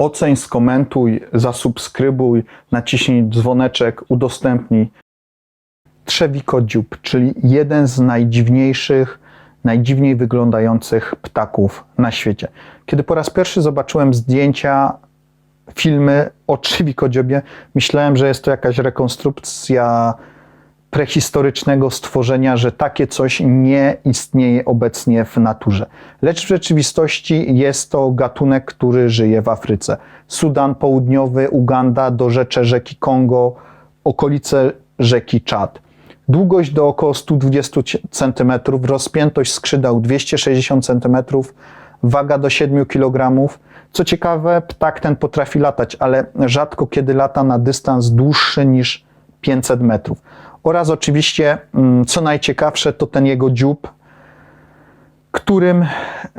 Oceń, skomentuj, zasubskrybuj, naciśnij dzwoneczek, udostępnij. Trzewikodziób, czyli jeden z najdziwniejszych, najdziwniej wyglądających ptaków na świecie. Kiedy po raz pierwszy zobaczyłem zdjęcia, filmy o trzewikodziobie, myślałem, że jest to jakaś rekonstrukcja prehistorycznego stworzenia, że takie coś nie istnieje obecnie w naturze. Lecz w rzeczywistości jest to gatunek, który żyje w Afryce. Sudan Południowy, Uganda, dorzecze rzeki Kongo, okolice rzeki Czad. Długość do około 120 cm, rozpiętość skrzydeł 260 cm, waga do 7 kg. Co ciekawe, ptak ten potrafi latać, ale rzadko kiedy lata na dystans dłuższy niż 500 metrów. Oraz oczywiście, mm, co najciekawsze, to ten jego dziób, którym,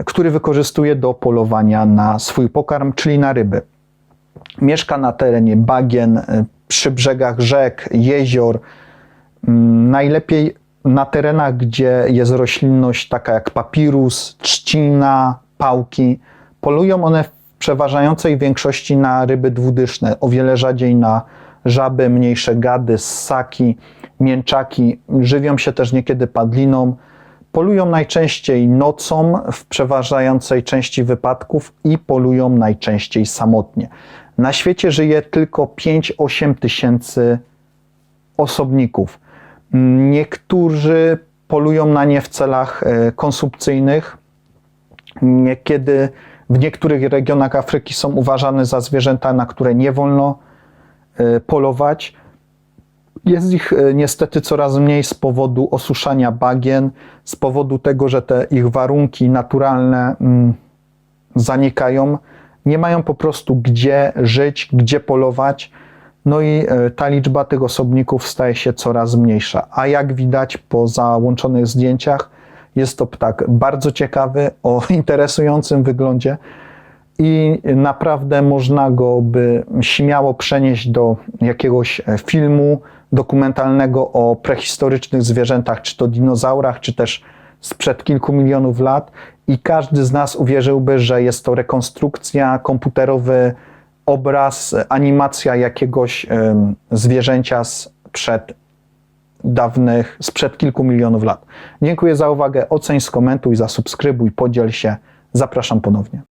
który wykorzystuje do polowania na swój pokarm, czyli na ryby. Mieszka na terenie bagien, y, przy brzegach rzek, jezior, mm, najlepiej na terenach, gdzie jest roślinność taka jak papirus, trzcina, pałki. Polują one w przeważającej większości na ryby dwudyszne, o wiele rzadziej na żaby, mniejsze gady, ssaki, mięczaki. Żywią się też niekiedy padliną. Polują najczęściej nocą w przeważającej części wypadków i polują najczęściej samotnie. Na świecie żyje tylko 5-8 tysięcy osobników. Niektórzy polują na nie w celach e, konsumpcyjnych. Niekiedy w niektórych regionach Afryki są uważane za zwierzęta, na które nie wolno polować. Jest ich e, niestety coraz mniej z powodu osuszania bagien, z powodu tego, że te ich warunki naturalne mm, zanikają. Nie mają po prostu gdzie żyć, gdzie polować. No i e, ta liczba tych osobników staje się coraz mniejsza. A jak widać po załączonych zdjęciach, jest to ptak bardzo ciekawy, o interesującym wyglądzie i naprawdę można go by śmiało przenieść do jakiegoś e, filmu dokumentalnego o prehistorycznych zwierzętach, czy to dinozaurach, czy też sprzed kilku milionów lat i każdy z nas uwierzyłby, że jest to rekonstrukcja, komputerowy obraz, animacja jakiegoś em, zwierzęcia sprzed dawnych, sprzed kilku milionów lat. Dziękuję za uwagę, oceń, skomentuj, zasubskrybuj, podziel się. Zapraszam ponownie.